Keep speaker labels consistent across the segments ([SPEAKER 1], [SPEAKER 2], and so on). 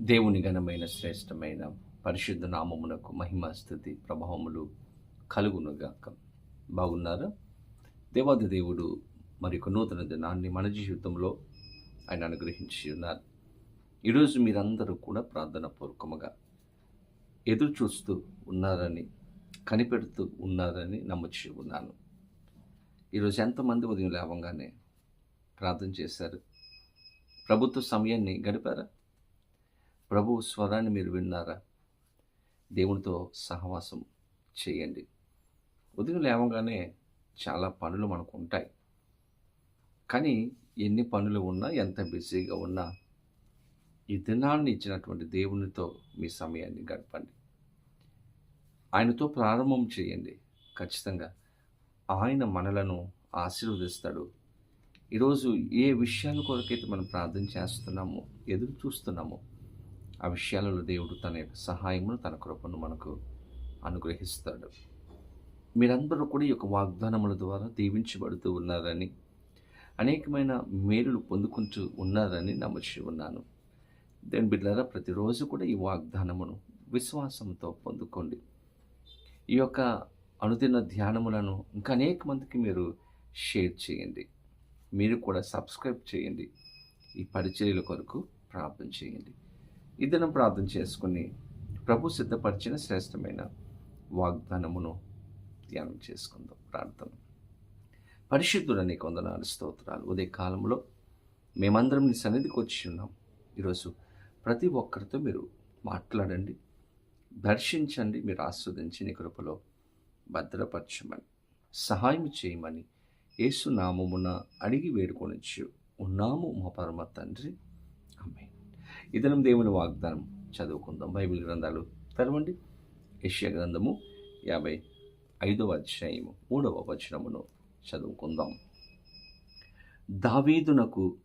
[SPEAKER 1] దేవుని ఘనమైన శ్రేష్టమైన పరిశుద్ధ నామమునకు మహిమ స్థుతి ప్రభావములు కలుగునుగాక. బాగున్నారా? దేవాది దేవుడు మరి నూతన దినాన్ని మన జీవితంలో ఆయన అనుగ్రహించి ఉన్నారు. ఈరోజు మీరందరూ కూడా ప్రార్థన పూర్వకముగా ఎదురు చూస్తూ ఉన్నారని కనిపెడుతూ ఉన్నారని నమ్మచ్చి ఉన్నాను. ఈరోజు ఎంతమంది ఉదయం లేవగానే ప్రార్థన చేశారు? ప్రభుత్వ సమయాన్ని గడిపారా? ప్రభు స్వరాన్ని మీరు విన్నారా? దేవునితో సహవాసం చేయండి. ఉదయం లేవగానే చాలా పనులు మనకు ఉంటాయి. కానీ ఎన్ని పనులు ఉన్నా ఎంత బిజీగా ఉన్నా ఈ దినాన్ని ఇచ్చినటువంటి దేవునితో మీ సమయాన్ని గడపండి. ఆయనతో ప్రారంభం చేయండి. ఖచ్చితంగా ఆయన మనలను ఆశీర్వదిస్తాడు. ఈరోజు ఏ విషయాల కొరకైతే మనం ప్రార్థన చేస్తున్నామో ఎదురు చూస్తున్నామో ఆ విషయాలలో దేవుడు తన యొక్క సహాయమును తన కృపను మనకు అనుగ్రహిస్తాడు. మీరందరూ కూడా ఈ యొక్క వాగ్దానముల ద్వారా దీవించబడుతూ ఉన్నారని అనేకమైన మేలులు పొందుకుంటూ ఉన్నారని నమ్మచి ఉన్నాను. దేని బిడ్డారా ప్రతిరోజు కూడా ఈ వాగ్దానమును విశ్వాసంతో పొందుకోండి. ఈ యొక్క అనుదిన ధ్యానములను ఇంకా అనేక మందికి మీరు షేర్ చేయండి. మీరు కూడా సబ్స్క్రైబ్ చేయండి. ఈ పరిచర్యల కొరకు ప్రార్థన చేయండి. ఇద్దరం ప్రార్థన చేసుకుని ప్రభు సిద్ధపరిచిన శ్రేష్టమైన వాగ్దానమును ధ్యానం చేసుకుందాం ప్రార్థన. పరిశుద్ధుడని కొందనాలు స్తోత్రాలు. ఉదయ కాలంలో మేమందరం నీ సన్నిధికి వచ్చి ఉన్నాం. ఈరోజు ప్రతి ఒక్కరితో మీరు మాట్లాడండి దర్శించండి మీరు ఆస్వాదించి నీ కృపలో భద్రపరచమని సహాయం చేయమని ఏసునామమున అడిగి వేడుకొనిచ్చు. ఉన్నాము మా పరమ తండ్రి ఇదనం దేవుని వాగ్దానం. చదువుకుందాం. బైబిల్ గ్రంథాలు తెరవండి. యష్యా గ్రంథము యాభై ఐదవ అధ్యాయము మూడవ వచనమును చదువుకుందాం. దావీదునకు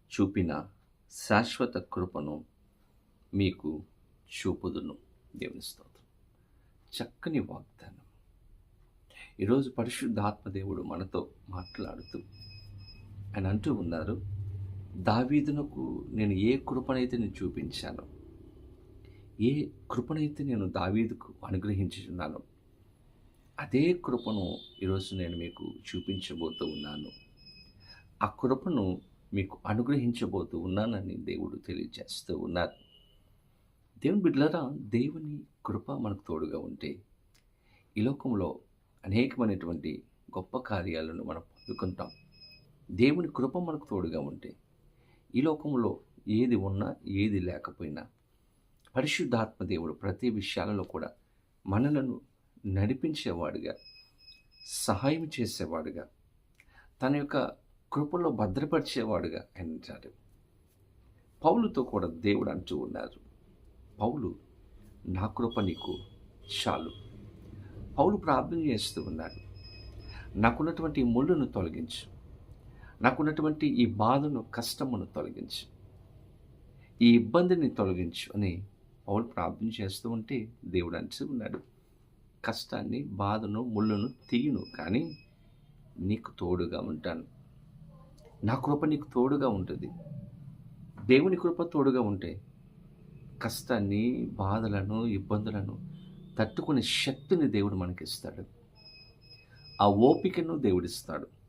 [SPEAKER 1] చూపిన శాశ్వత కృపను మీకు చూపుదును. దేవుని స్తోత్రం. చక్కని వాగ్దానం. ఈరోజు పరిశుద్ధాత్మదేవుడు మనతో మాట్లాడుతూ ఆయన అంటూ ఉన్నారు దావీదునకు నేను ఏ కృపనైతే నేను చూపించాను ఏ కృపనైతే నేను దావీదుకు అనుగ్రహించున్నాను అదే కృపను ఈరోజు నేను మీకు చూపించబోతూ ఉన్నాను. ఆ కృపను మీకు అనుగ్రహించబోతూ ఉన్నానని దేవుడు తెలియజేస్తూ ఉన్నారు. దేవుని బిడ్డలరా దేవుని కృప మనకు తోడుగా ఉంటే ఈ లోకంలో అనేకమైనటువంటి గొప్ప కార్యాలను మనం పొందుకుంటాం. దేవుని కృప మనకు తోడుగా ఉంటే ఈ లోకంలో ఏది ఉన్నా ఏది లేకపోయినా పరిశుద్ధాత్మ దేవుడు ప్రతి విషయాలలో కూడా మనలను నడిపించేవాడుగా సహాయం చేసేవాడుగా తన యొక్క కృపలో భద్రపరిచేవాడుగా అంటారు పౌలుతో కూడా దేవుడు అంటూ ఉన్నారు పౌలు నా కృప నీకు చాలు. పౌలు ప్రార్థన చేస్తూ ఉన్నాడు నాకున్నటువంటి ముళ్ళును తొలగించు. నాకున్నటువంటి ఈ బాధను కష్టమును తొలగించు. ఈ ఇబ్బందిని తొలగించు అని పౌలు ప్రార్థన చేస్తూ ఉంటే దేవుడు అంటూ ఉన్నాడు. కష్టాన్ని బాధను ముళ్ళును తీయను కానీ నీకు తోడుగా ఉంటాను. నా కృప నీకు తోడుగా ఉంటుంది. దేవుని కృప తోడుగా ఉంటే కష్టాన్ని బాధలను ఇబ్బందులను తట్టుకునే శక్తిని దేవుడు మనకిస్తాడు. ఆ ఓపికను దేవుడిస్తాడు.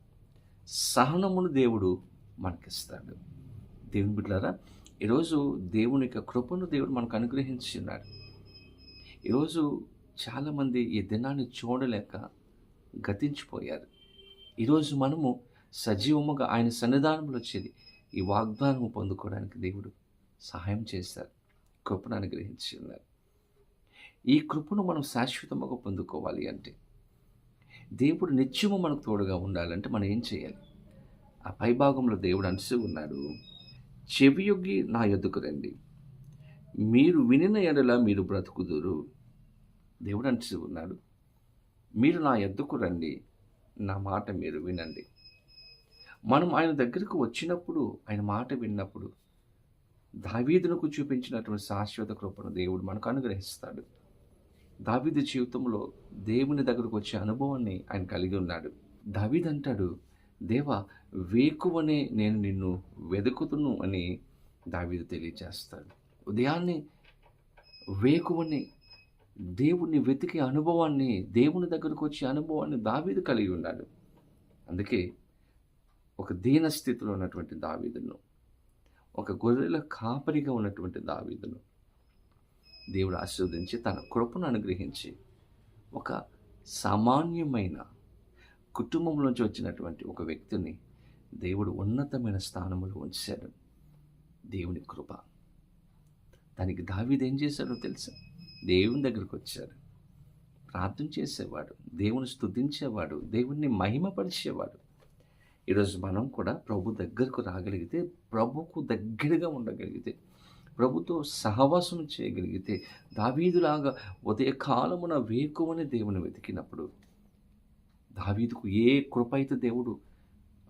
[SPEAKER 1] సహనమును దేవుడు మనకిస్తాడు. దేవుని బిడ్డారా ఈరోజు దేవుని యొక్క కృపను దేవుడు మనకు అనుగ్రహించున్నాడు ఈరోజు చాలామంది ఈ దినాన్ని చూడలేక గతించిపోయారు. ఈరోజు మనము సజీవముగా ఆయన సన్నిధానంలో వచ్చేది ఈ వాగ్దానం పొందుకోవడానికి దేవుడు సహాయం చేశారు కృపను అనుగ్రహించి ఉన్నారు ఈ కృపను మనం శాశ్వతముగా పొందుకోవాలి అంటే దేవుడు నిత్యము మనకు తోడుగా ఉండాలంటే మనం ఏం చేయాలి? ఆ పైభాగంలో దేవుడు అంటూ ఉన్నాడు చెవియొగ్గి నా ఎద్దుకు రండి. మీరు వినిన ఎడల మీరు బ్రతుకుదురు. దేవుడు అంటూ ఉన్నాడు మీరు నా ఎద్దుకు రండి నా మాట మీరు వినండి. మనం ఆయన దగ్గరకు వచ్చినప్పుడు ఆయన మాట విన్నప్పుడు దావీదునకు చూపించినటువంటి శాశ్వత కృపను దేవుడు మనకు అనుగ్రహిస్తాడు. దావీదు జీవితంలో దేవుని దగ్గరకు వచ్చే అనుభవాన్ని ఆయన కలిగి ఉన్నాడు. దావీద్ అంటాడు దేవా వేకువనే నేను నిన్ను వెతుకుతును అని దావీదు తెలియజేస్తాడు. ఉదయాన్నే వేకువని దేవుణ్ణి వెతికే అనుభవాన్ని దేవుని దగ్గరకు వచ్చే అనుభవాన్ని దావీదు కలిగి ఉన్నాడు. అందుకే ఒక దీన స్థితిలో ఉన్నటువంటి దావీదును ఒక గొర్రెల కాపరిగా ఉన్నటువంటి దావీదును దేవుడు ఆశీర్వదించి తన కృపను అనుగ్రహించి ఒక సామాన్యమైన కుటుంబంలోంచి వచ్చినటువంటి ఒక వ్యక్తిని దేవుడు ఉన్నతమైన స్థానంలో ఉంచాడు. దేవుని కృప. దానికి దావీదు ఏం చేశాడో తెలుసా? దేవుని దగ్గరికి వచ్చాడు. ప్రార్థన చేసేవాడు దేవుని స్థుతించేవాడు దేవుణ్ణి మహిమపరిచేవాడు. ఈరోజు మనం కూడా ప్రభు దగ్గరకు రాగలిగితే ప్రభుకు దగ్గరగా ఉండగలిగితే ప్రభుతో సహవాసం చేయగలిగితే దావీదులాగా ఉదయకాలమున వేకువని దేవుని వెతికినప్పుడు దావీదుకు ఏ కృప అయితే దేవుడు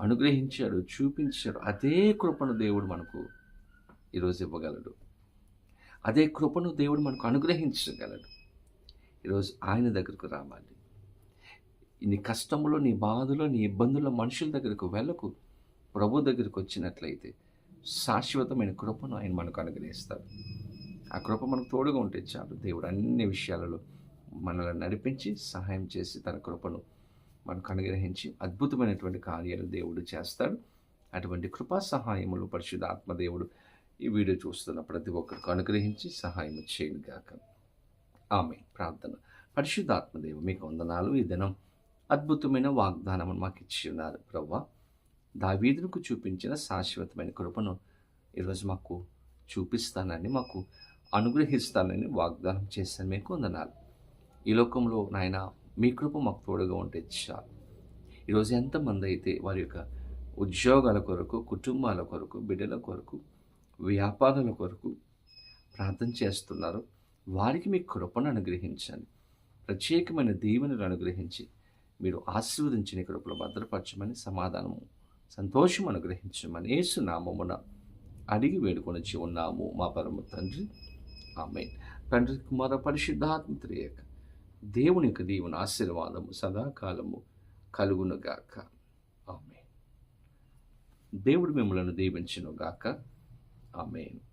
[SPEAKER 1] అనుగ్రహించాడు చూపించాడు అదే కృపను దేవుడు మనకు ఈరోజు ఇవ్వగలడు. అదే కృపను దేవుడు మనకు అనుగ్రహించగలడు. ఈరోజు ఆయన దగ్గరకు రావాలి. నీ కష్టంలో నీ బాధలో నీ ఇబ్బందుల్లో మనుషుల దగ్గరకు వెళ్ళకు ప్రభు దగ్గరికి వచ్చినట్లయితే శాశ్వతమైన కృపను ఆయన మనకు అనుగ్రహిస్తారు. ఆ కృప మనకు తోడుగా ఉంటే చాలు. దేవుడు అన్ని విషయాలలో మనల్ని నడిపించి సహాయం చేసి తన కృపను మనకు అనుగ్రహించి అద్భుతమైనటువంటి కార్యాలు దేవుడు చేస్తాడు. అటువంటి కృపా సహాయములు పరిశుద్ధ ఆత్మదేవుడు ఈ వీడియో చూస్తున్న ప్రతి ఒక్కరికి అనుగ్రహించి సహాయం చేయను గాక. ఆమె ప్రార్థన. పరిశుద్ధాత్మదేవు మీకు వందనాలు. ఈ దినం అద్భుతమైన వాగ్దానం మాకు ఇచ్చి ఉన్నారు ప్రవ్వా దావీదునికి చూపించిన శాశ్వతమైన కృపను ఈరోజు మాకు చూపిస్తానని మాకు అనుగ్రహిస్తానని వాగ్దానం చేశాను. మీకు వందనాలు. ఈ లోకంలో నాయన మీ కృప మాకు తోడుగా ఉంటే చాలు. ఈరోజు ఎంతమంది అయితే వారి యొక్క ఉద్యోగాల కొరకు కుటుంబాల కొరకు బిడ్డల కొరకు వ్యాపారాల కొరకు ప్రార్థన చేస్తున్నారు వారికి మీ కృపను అనుగ్రహించండి. ప్రత్యేకమైన దీవెనలు అనుగ్రహించి మీరు ఆశీర్వదించిన కృపలు భద్రపరచమని సమాధానము సంతోషం అనుగ్రహించమని యేసు నామమున అడిగి వేడుకొనిచ్చి ఉన్నాము. మా పరమ తండ్రి ఆమె తండ్రి కుమార పరిశుద్ధాత్మ త్రియక దేవుని యొక్క దీవుని ఆశీర్వాదము సదాకాలము కలుగునుగాక. ఆమె దేవుడు మిమ్మలను దీవించునుగాక. ఆమెను.